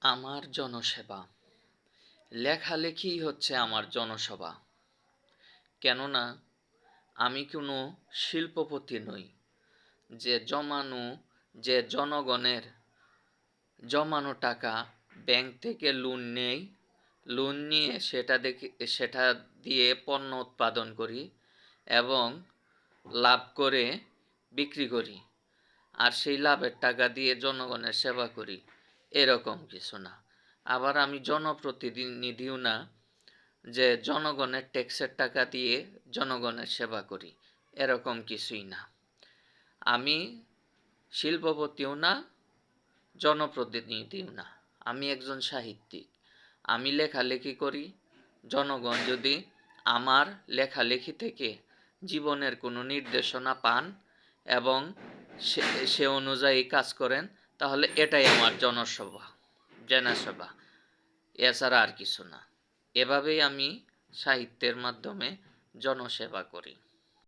আমার জনসেবা। লেখালেখি হচ্ছে আমার জনসভা কেননা, আমি কোনো শিল্পপতি নই। যে জমানো, যে জনগণের জমানো টাকা ব্যাংক থেকে লোন নেই, লোন নিয়ে সেটা দেখে, সেটা দিয়ে পণ্য উৎপাদন করি এবং লাভ করে বিক্রি করি। আর সেই লাভের টাকা দিয়ে জনগণের সেবা করি। এরকম কিছু না। আবার আমি জনপ্রতিনিধিও না যে জনগণের ট্যাক্সের টাকা দিয়ে জনগণের সেবা করি, এরকম কিছুই না। আমি শিল্পপতিও না, জনপ্রতিনিধিও না। আমি একজন সাহিত্যিক। আমি লেখালেখি করি। জনগণ যদি আমার লেখালেখি থেকে জীবনের কোনো নির্দেশনা পান এবং সে অনুযায়ী কাজ করেন তাহলে এটাই আমার জনসভা জনসভা। এছাড়া আর কিছু না। এভাবেই আমি সাহিত্যের মাধ্যমে জনসেবা করি।